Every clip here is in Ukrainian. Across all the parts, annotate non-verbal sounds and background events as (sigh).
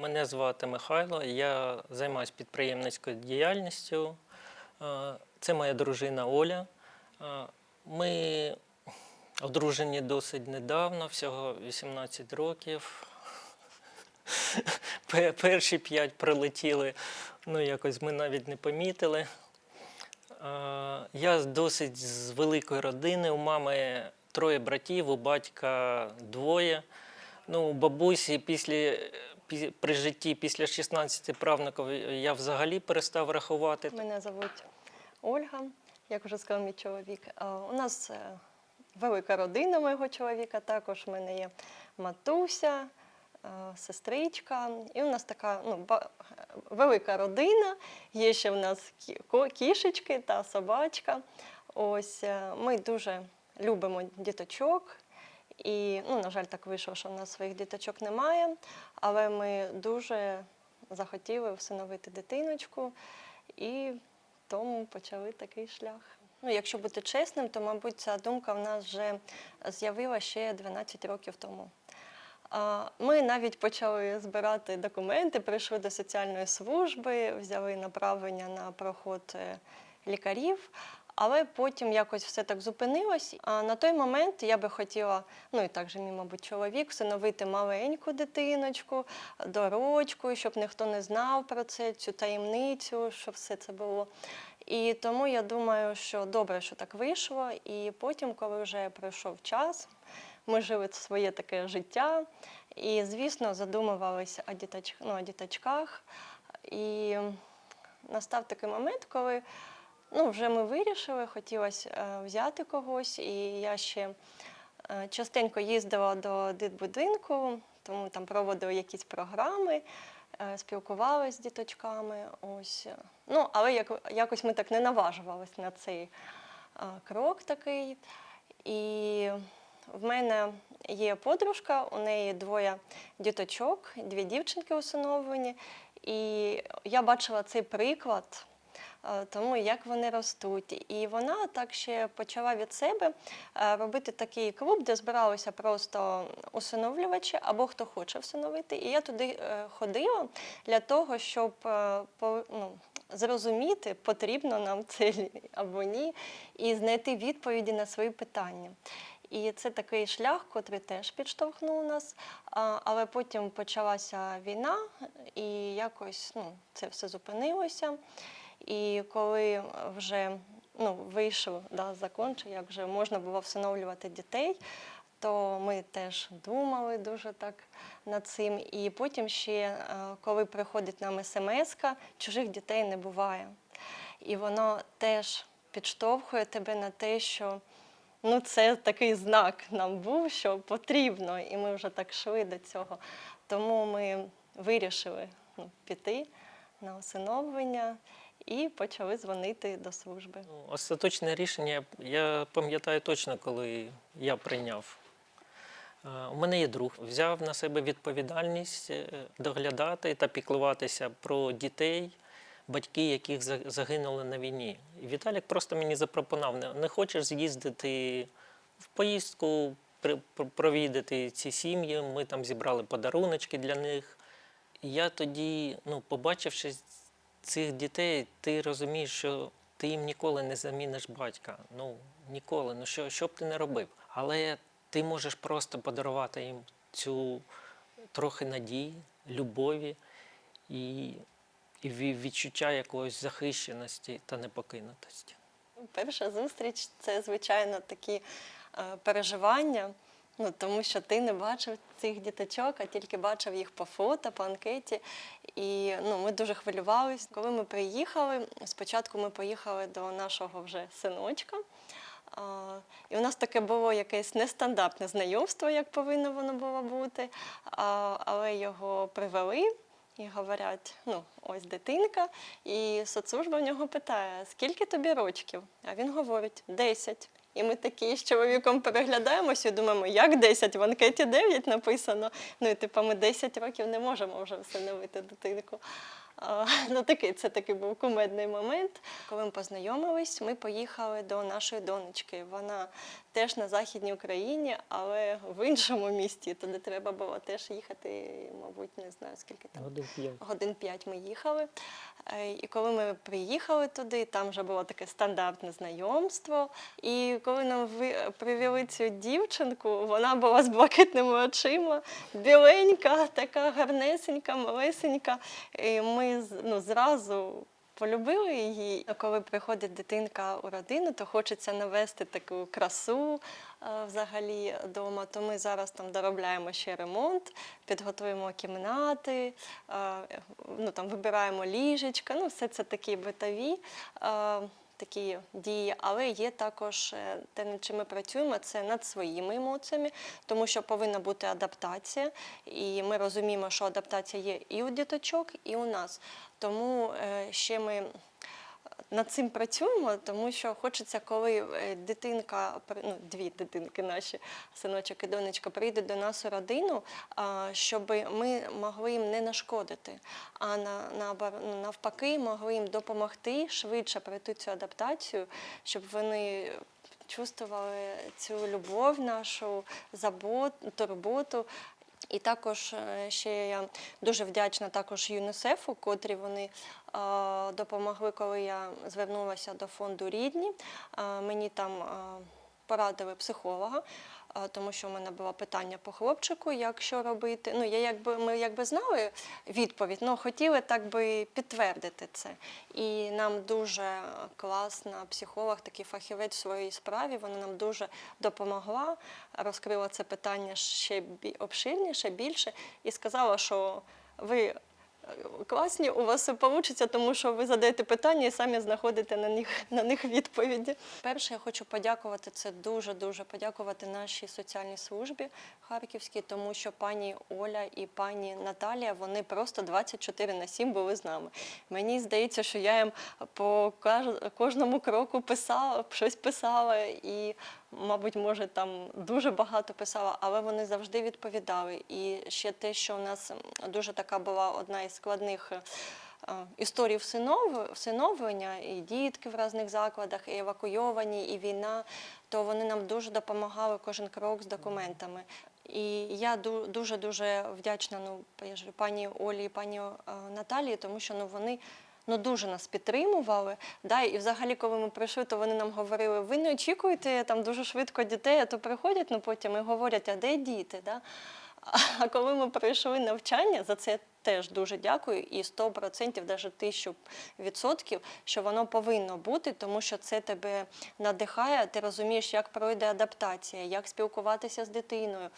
Мене звати Михайло, я займаюся підприємницькою діяльністю. Е, Це моя дружина Оля. Е, Ми одружені досить недавно, всього 18 років. (laughs) Перші п'ять пролетіли, ну якось ми навіть не помітили. Е, Я досить з великої родини. У мами троє братів, у батька двоє. Ну, у бабусі після, пі- при житті після 16 правнуків я взагалі перестав рахувати. Мене звуть Ольга, як вже сказав мій чоловік. Е, У нас е, велика родина моєго чоловіка, також в мене є матуся, е, сестричка. І у нас така ну, велика родина. Є ще в нас кішечки та собачка. Ось е, ми дуже любимо діточок. І, ну, на жаль, так вийшло, що в нас своїх діточок немає, але ми дуже захотіли всиновити дитиночку і тому почали такий шлях. Ну, якщо бути чесним, то, мабуть, ця думка в нас вже з'явилася ще 12 років тому. Ми навіть почали збирати документи, прийшли до соціальної служби, взяли направлення на проход е, лікарів, але потім якось все так зупинилось. А на той момент я би хотіла, ну і також мій, мабуть, чоловік, всиновити маленьку дитиночку, дорочку, щоб ніхто не знав про це, цю таємницю, щоб все це було. І тому я думаю, що добре, що так вийшло. І потім, коли вже пройшов час, ми жили своє таке життя. І, звісно, задумувалися о, діточ... ну, о діточках. І настав такий момент, коли ну, вже ми вирішили, хотілося е, взяти когось. І я ще е, частенько їздила до дитбудинку, тому там проводили якісь програми, е, спілкувалися з діточками. Ось. Ну, але як, якось ми так не наважувалися на цей крок такий. І в мене є подружка, у неї двоє діточок, дві дівчинки усиновлені. І я бачила цей приклад тому, як вони ростуть. І вона так ще почала від себе е, робити такий клуб, де збиралися просто усиновлювачі або хто хоче всиновити. І я туди е, ходила для того, щоб е, ну, зрозуміти, потрібно нам це (laughs) або ні, і знайти відповіді на свої питання. І це такий шлях, котрий теж підштовхнув нас. Але потім почалася війна, і якось ну, це все зупинилося. І коли вже ну, вийшов да, закон, чи як вже можна було всиновлювати дітей, то ми теж думали дуже так над цим. І потім ще, е, коли приходить нам смс, чужих дітей не буває. І воно теж підштовхує тебе на те, що ну, це такий знак нам був, що потрібно, і ми вже так йшли до цього. Тому ми вирішили ну, піти на усиновлення і почали дзвонити до служби. Ну, Остаточне рішення я пам'ятаю точно, коли я прийняв. Е, У мене є друг, взяв на себе відповідальність е, доглядати та піклуватися про дітей, батьки, яких загинули на війні. Віталік просто мені запропонував: не, хочеш з'їздити в поїздку, провідати ці сім'ї. Ми там зібрали подаруночки для них. Я тоді, ну, побачивши цих дітей, ти розумієш, що ти їм ніколи не заміниш батька. Ну, ніколи. Ну що, що б ти не робив? Але ти можеш просто подарувати їм цю трохи надії, любові і, і відчуття якоїсь захищеності та непокинутості. Перша зустріч це, звичайно, такі е, переживання, ну, тому що ти не бачив цих діточок, а тільки бачив їх по фото, по анкеті. І ну, ми дуже хвилювалися. Коли ми приїхали, спочатку ми поїхали до нашого вже синочка. А, І у нас таке було якесь нестандартне знайомство, як повинно воно було бути. А, Але його привели і говорять: ну, ось дитинка, і соцслужба в нього питає, скільки тобі рочків? А він говорить 10. І ми такі з чоловіком переглядаємося і думаємо, як 10? В анкеті 9 написано. Ну і типу, ми 10 років не можемо вже всиновити дитинку. А, Ну, такий, це такий був кумедний момент. Коли ми познайомились, ми поїхали до нашої донечки. Вона теж на Західній Україні, але в іншому місті. Туди треба було теж їхати, мабуть, не знаю скільки там. Годин п'ять. Годин п'ять ми їхали. Е, І коли ми приїхали туди, там вже було таке стандартне знайомство. І коли нам привели цю дівчинку, вона була з блакитними очима, біленька, така гарнесенька, малесенька. І ми ну, зразу. Полюбили її. Коли приходить дитинка у родину, то хочеться навести таку красу е, взагалі вдома. То ми зараз там доробляємо ще ремонт, підготуємо кімнати, е, ну, там, вибираємо ліжечка. Ну, все це такі битові. Такі дії, але є також е, те, над чим ми працюємо, це над своїми емоціями, тому що повинна бути адаптація, і ми розуміємо, що адаптація є і у діточок, і у нас. Тому е, ще ми над цим працюємо, тому що хочеться, коли е, дитинка, ну, дві дитинки наші, синочок і донечка, прийдуть до нас у родину, щоб ми могли їм не нашкодити, а ну, навпаки могли їм допомогти швидше пройти цю адаптацію, щоб вони чувствували цю любов нашу, забот, турботу. І також е, ще я дуже вдячна також ЮНІСЕФу, котрі вони е, допомогли, коли я звернулася до фонду рідні. Е, Мені там порадили психолога, тому що в мене було питання по хлопчику, як що робити. Ну, я якби, ми якби знали відповідь, але хотіли так би підтвердити це. І нам дуже класна психолог, такий фахівець в своїй справі, вона нам дуже допомогла, розкрила це питання ще обширніше, більше, і сказала, що ви класні, у вас все вийде, тому що ви задаєте питання і самі знаходите на них, на них відповіді. Перше, я хочу подякувати це дуже дуже подякувати нашій соціальній службі харківській, тому що пані Оля і пані Наталія вони просто 24 на 7 були з нами. Мені здається, що я їм по кожному кроку писала, щось писала і. Мабуть, може, там дуже багато писала, але вони завжди відповідали. І ще те, що у нас дуже така була одна із складних е, е, всинов- всиновлення, і дітки в різних закладах, і евакуйовані, і війна, то вони нам дуже допомагали кожен крок з документами. І я дуже дуже вдячна ну, пані Олі і пані е, Наталії, тому що ну, вони ну, дуже нас підтримували. Да, і взагалі, коли ми прийшли, то вони нам говорили, ви не очікуєте там дуже швидко дітей, а то приходять ну, потім і говорять, а де діти? Да? А коли ми пройшли навчання, за це теж дуже дякую. І 100%, навіть тисячу відсотків, що воно повинно бути, тому що це тебе надихає. Ти розумієш, як пройде адаптація, як спілкуватися з дитиною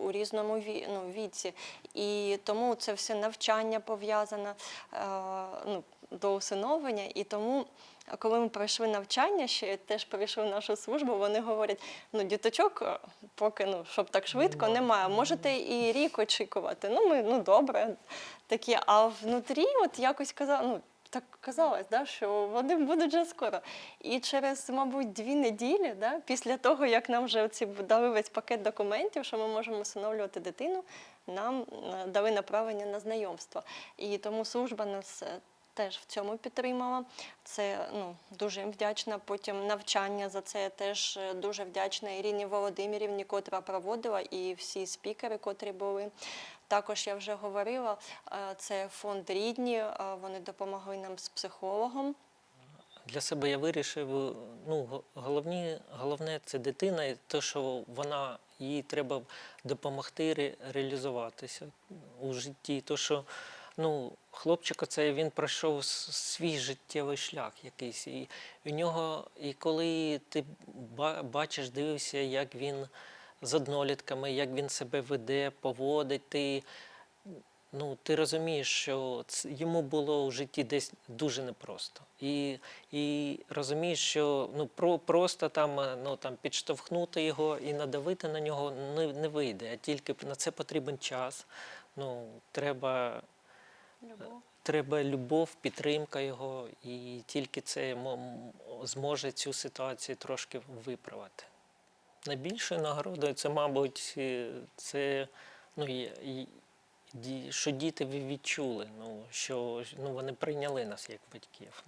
у різному ну, віці. І тому це все навчання пов'язане ну, до усиновлення. І тому. Коли ми пройшли навчання, ще теж прийшли в нашу службу, вони говорять: ну, діточок, е, поки ну, щоб так швидко, немає. Можете і рік очікувати. Ну, ми ну добре, такі. А внутрі, от якось казали, ну. Так казалось, да, що вони будуть вже скоро. І через, мабуть, дві неділі, да, після того, як нам вже ці дали весь пакет документів, що ми можемо усиновлювати дитину, нам е, дали направлення на знайомство. І тому служба нас е, теж в цьому підтримала. Це ну, дуже їм вдячна. Потім навчання за це я теж е, дуже вдячна Іріні Володимирівні, котра проводила, і всі спікери, котрі були. Також я вже говорила, е, це фонд рідні, е, вони допомогли нам з психологом. Для себе я вирішив, ну, головні, головне це дитина, і те, що вона, їй треба допомогти ре- реалізуватися у житті. То, що ну, хлопчик оцей, він пройшов свій життєвий шлях якийсь. І у нього, і коли ти бачиш, дивишся, як він з однолітками, як він себе веде, поводить, ти ну, ти розумієш, що йому було в житті десь дуже непросто. І, і розумієш, що ну, про, просто там, ну, там, підштовхнути його і надавити на нього не, не вийде, а тільки на це потрібен час. Ну, треба, Любов. треба любов, підтримка його, і тільки це зможе цю ситуацію трошки виправити. Найбільшою нагородою це, мабуть, е, це ну, що діти відчули, ну, що ну, вони прийняли нас як батьків.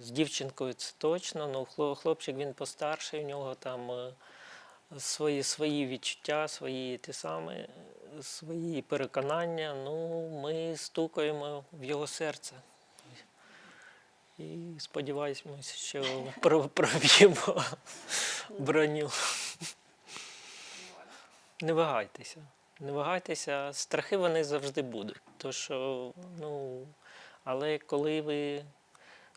З дівчинкою це точно, ну хлопчик він постарший, у нього там е, свої, свої відчуття, свої ті самі, свої переконання. Ну, ми стукаємо в його серце. І сподіваємося, що проб'ємо броню. Не вагайтеся. Не вагайтеся, страхи вони завжди будуть. То що, ну, але коли ви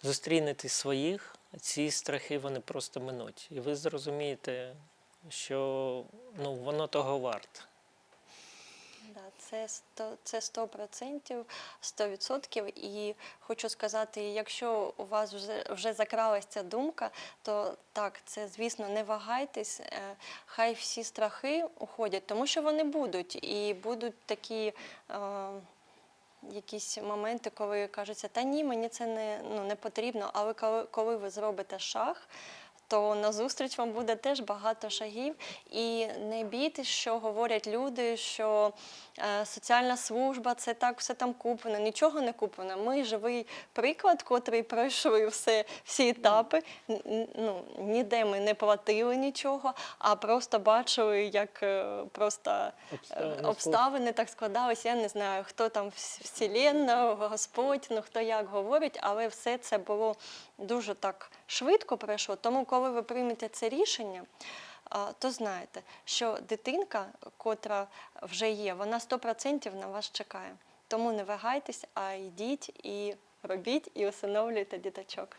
зустрінете своїх, ці страхи вони просто минуть. І ви зрозумієте, що ну, воно того варте. Це 100%, це 100%, 100%. І хочу сказати, якщо у вас вже, вже закралась ця думка, то так, це звісно, не вагайтесь, е, хай всі страхи уходять, тому що вони будуть. І будуть такі. Е, Якісь моменти, коли кажеться, та ні, мені це не, ну, не потрібно. Але коли, коли ви зробите шаг, то назустріч вам буде теж багато шагів. І не бійтесь, що говорять люди, що е, соціальна служба це так все там куплено. Нічого не куплено. Ми живий приклад, котрий пройшли все, всі етапи. Ну, ніде ми не платили нічого, а просто бачили, як е, просто е, Обставини обставини так складалися. Я не знаю, хто там вс- Вселенна, Господь, ну хто як говорить, але все це було дуже так швидко пройшло. Тому, коли ви приймете це рішення, то знаєте, що дитинка, котра вже є, вона 100% на вас чекає. Тому не вагайтесь, а йдіть і робіть, і усиновлюйте діточок.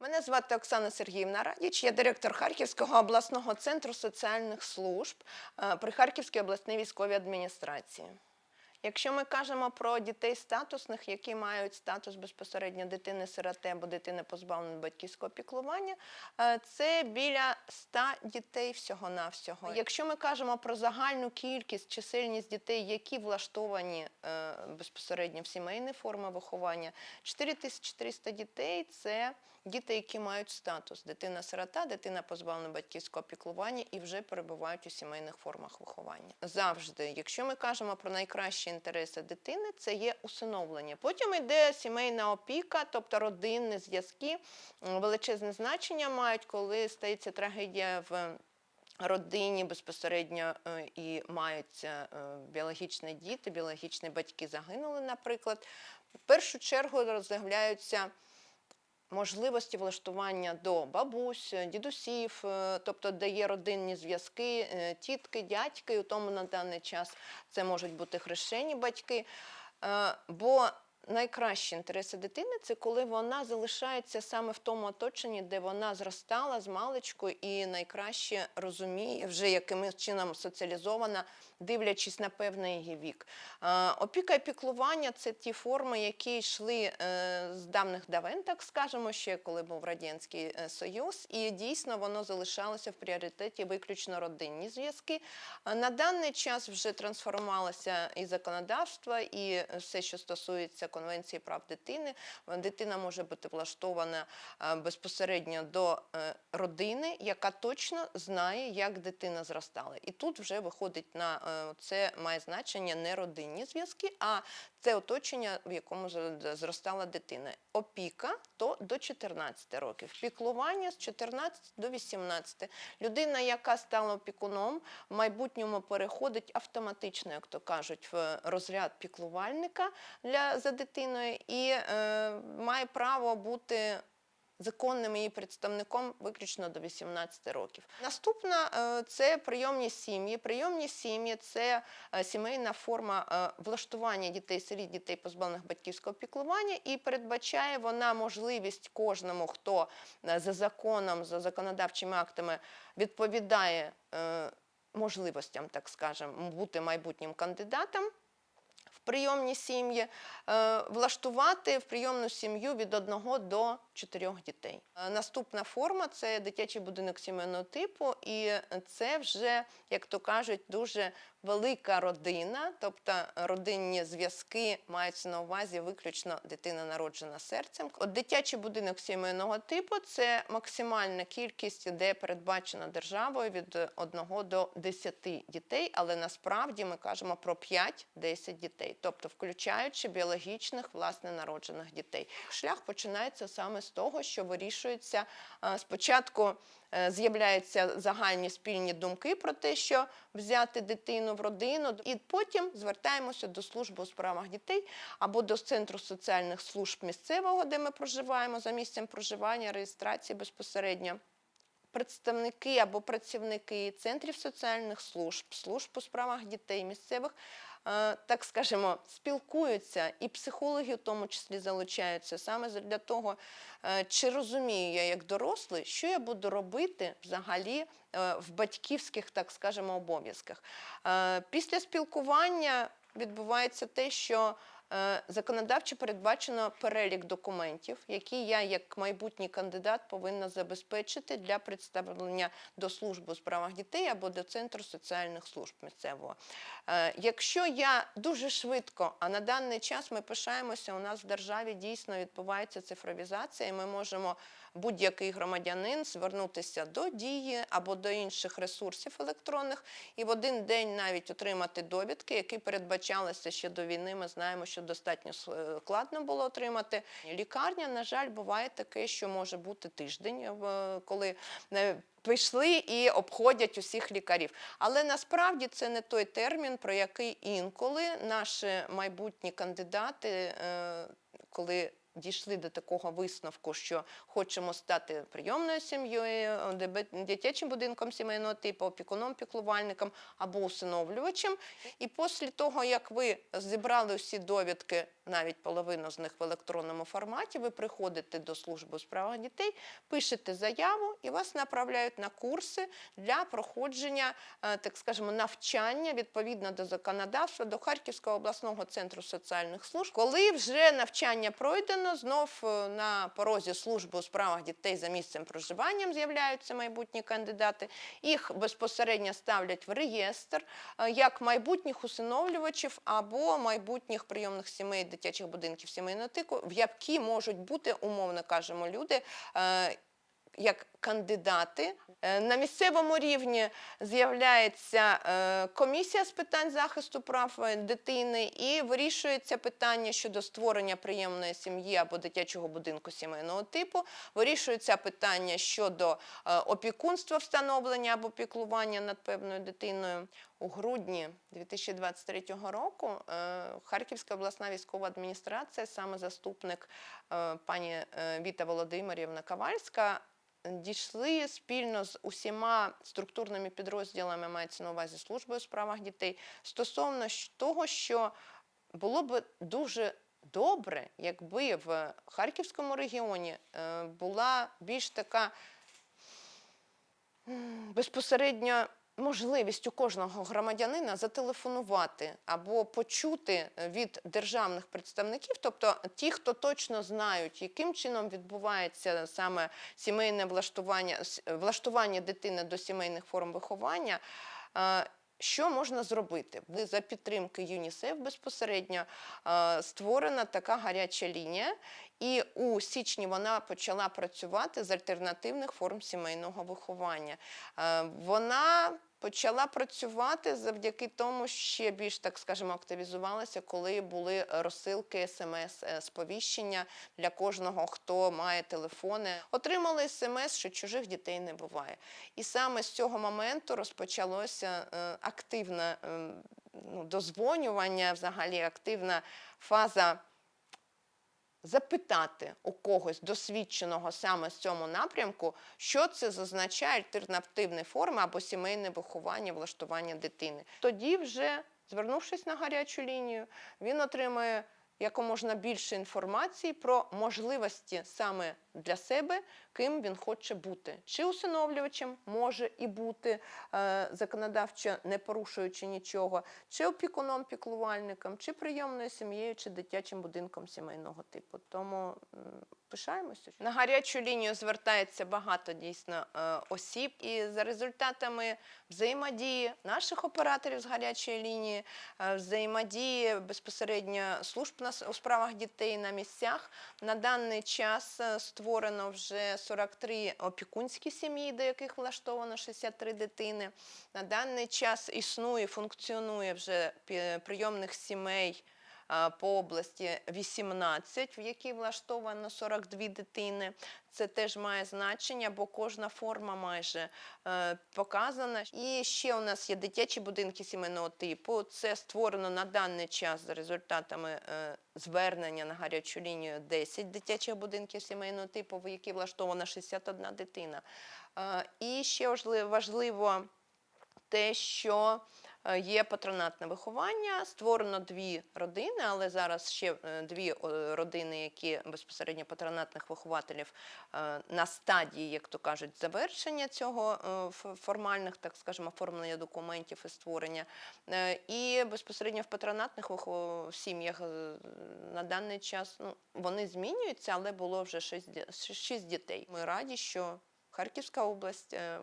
Мене звати Оксана Сергіївна Радіч, я директор Харківського обласного центру соціальних служб е, при Харківській обласній військовій адміністрації. Якщо ми кажемо про дітей статусних, які мають статус безпосередньо дитини-сироти або дитини позбавленої батьківського піклування, е, це біля 100 дітей всього-навсього. Якщо ми кажемо про загальну кількість, чисельність дітей, які влаштовані е, безпосередньо в сімейні форми виховання, 4300 дітей це діти, які мають статус дитина-сирота, дитина позбавлена батьківського піклування і вже перебувають у сімейних формах виховання. Завжди, якщо ми кажемо про найкращі інтереси дитини, це є усиновлення. Потім йде сімейна опіка, тобто родинні зв'язки, величезне значення мають, коли стається трагедія в родині безпосередньо е, і маються е, біологічні діти, біологічні батьки загинули, наприклад. В першу чергу розглядаються можливості влаштування до бабусь, дідусів, е, тобто де є родинні зв'язки, е, тітки, дядьки, у тому на даний час це можуть бути хрещені батьки. Е, Бо найкращі інтереси дитини це коли вона залишається саме в тому оточенні, де вона зростала з маличку і найкраще розуміє, вже якимось чином соціалізована, дивлячись на певний її вік. Опіка і піклування це ті форми, які йшли е, з давних давен, так скажемо, ще коли був Радянський е, Союз, і дійсно воно залишалося в пріоритеті виключно родинні зв'язки. На даний час вже трансформувалося і законодавство, і все, що стосується Конвенції прав дитини. Дитина може бути влаштована е, безпосередньо до родини, яка точно знає, як дитина зростала. І тут вже виходить на це має значення не родинні зв'язки, а це оточення, в якому зростала дитина. Опіка то до 14 років, піклування з 14 до 18. Людина, яка стала опікуном, в майбутньому переходить автоматично, як то кажуть, в розряд піклувальника для за дитиною і е, має право бути законним її представником виключно до 18 років. Наступна е, це прийомні сім'ї. Прийомні сім'ї це е, сімейна форма е, влаштування дітей сиріт, дітей позбавлених батьківського піклування, і передбачає вона можливість кожному, хто за законом, за законодавчими актами відповідає можливостям, так скажемо, бути майбутнім кандидатом в прийомні сім'ї, влаштувати в прийомну сім'ю від 1 до чотирьох дітей. Е, Наступна форма це дитячий будинок сімейного типу, і це вже, як то кажуть, дуже велика родина, тобто родинні зв'язки маються на увазі виключно дитина народжена серцем. От дитячий будинок сімейного типу це максимальна кількість, де передбачена державою від 1 до 10 дітей, але насправді ми кажемо про 5-10 дітей, тобто включаючи біологічних власне народжених дітей. Шлях починається саме з того, що вирішується е, спочатку. е, З'являються загальні спільні думки про те, що взяти дитину в родину, і потім звертаємося до служби у справах дітей або до центру соціальних служб місцевого, де ми проживаємо за місцем проживання, реєстрації безпосередньо представники або працівники центрів соціальних служб, служб у справах дітей місцевих, так скажемо, спілкуються, і психологи в тому числі залучаються саме для того, е, чи розумію я як дорослий, що я буду робити взагалі е, в батьківських, так скажемо, обов'язках. Е, Після спілкування відбувається те, що Е, Законодавчо передбачено перелік документів, які я, як майбутній кандидат, повинна забезпечити для представлення до служби у справах дітей або до центру соціальних служб місцевого. Е, Якщо я дуже швидко, а на даний час ми пишаємося, у нас в державі дійсно відбувається цифровізація, і ми можемо будь-який громадянин звернутися до дії або до інших ресурсів електронних і в один день навіть отримати довідки, які передбачалися ще до війни. Ми знаємо, що достатньо складно було отримати. Лікарня, на жаль, буває таке, що може бути тиждень, е, коли е, Пішли і обходять усіх лікарів. Але насправді це не той термін, про який інколи наші майбутні кандидати, е, коли дійшли до такого висновку, що хочемо стати прийомною сім'єю, дитячим будинком сімейного типу, опікуном, піклувальником або усиновлювачем. І після того, як ви зібрали всі довідки, навіть половину з них в електронному форматі, ви приходите до служби у справах дітей, пишете заяву і вас направляють на курси для проходження, е, так скажемо, навчання відповідно до законодавства до Харківського обласного центру соціальних служб. Коли вже навчання пройдено, знов е, на порозі служби у справах дітей за місцем проживання з'являються майбутні кандидати. Їх безпосередньо ставлять в реєстр е, як майбутніх усиновлювачів або майбутніх прийомних сімей дитячих будинків сімейного типу, в які можуть бути, умовно кажемо, люди. е, як кандидати на місцевому рівні з'являється е, комісія з питань захисту прав е, дитини і вирішується питання щодо створення приємної сім'ї або дитячого будинку сімейного типу. Вирішується питання щодо е, опікунства, встановлення або піклування над певною дитиною. У грудні 2023 року е, Харківська обласна військова адміністрація, саме заступник е, пані е, Віта Володимирівна Ковальська, дійшли спільно з усіма структурними підрозділами, мається на увазі служби у справах дітей, стосовно того, що було б дуже добре, якби в Харківському регіоні е, була більш така безпосередньо можливість у кожного громадянина зателефонувати або почути від державних представників, тобто ті, хто точно знають, яким чином відбувається саме сімейне влаштування, влаштування дитини до сімейних форм виховання. е, Що можна зробити? Ви За підтримки ЮНІСЕФ безпосередньо е, створена така гаряча лінія, і у січні вона почала працювати з альтернативних форм сімейного виховання. Е, Вона почала працювати завдяки тому, ще більш так скажемо, активізувалася, коли були розсилки смс-сповіщення для кожного, хто має телефони. Отримали смс, що чужих дітей не буває. І саме з цього моменту розпочалося е, активне е, ну, дозвонювання, взагалі активна фаза запитати у когось досвідченого саме з цьому напрямку, що це зазначає альтернативні форми або сімейне виховання, влаштування дитини. Тоді, вже звернувшись на гарячу лінію, він отримує якомога більше інформації про можливості саме для себе, ким він хоче бути. Чи усиновлювачем може і бути е, законодавчо не порушуючи нічого, чи опікуном, піклувальником, чи прийомною сім'єю, чи дитячим будинком сімейного типу. Тому Пишаємося. На гарячу лінію звертається багато дійсно е, осіб, і за результатами взаємодії наших операторів з гарячої лінії, е, взаємодії безпосередньо служб у справах дітей на місцях. На даний час е, створено вже 43 опікунські сім'ї, до яких влаштовано 63 дитини. На даний час існує, функціонує вже прийомних сімей по області 18, в якій влаштовано 42 дитини. Це теж має значення, бо кожна форма майже е, показана. І ще у нас є дитячі будинки сімейного типу. Це створено на даний час за результатами е, звернення на гарячу лінію 10 дитячих будинків сімейного типу, в які влаштовано 61 дитина. Е, і ще важливо, те, що е, є патронатне виховання. Створено дві родини, але зараз ще е, дві е, родини, які безпосередньо патронатних вихователів е, на стадії, як то кажуть, завершення цього е, формальних, так скажемо, оформлення документів і створення. Е, І безпосередньо в патронатних сім'ях е, на даний час ну, вони змінюються, але було вже шість, дітей. Ми раді, що Харківська область е,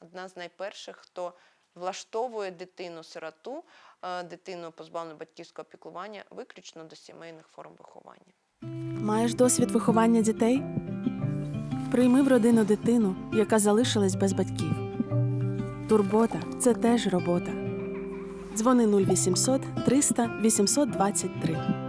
одна з найперших, хто влаштовує дитину-сироту, е, дитину позбавлену батьківського піклування виключно до сімейних форм виховання. Маєш досвід виховання дітей? Прийми в родину дитину, яка залишилась без батьків. Турбота це теж робота. Дзвони 0800 300 823.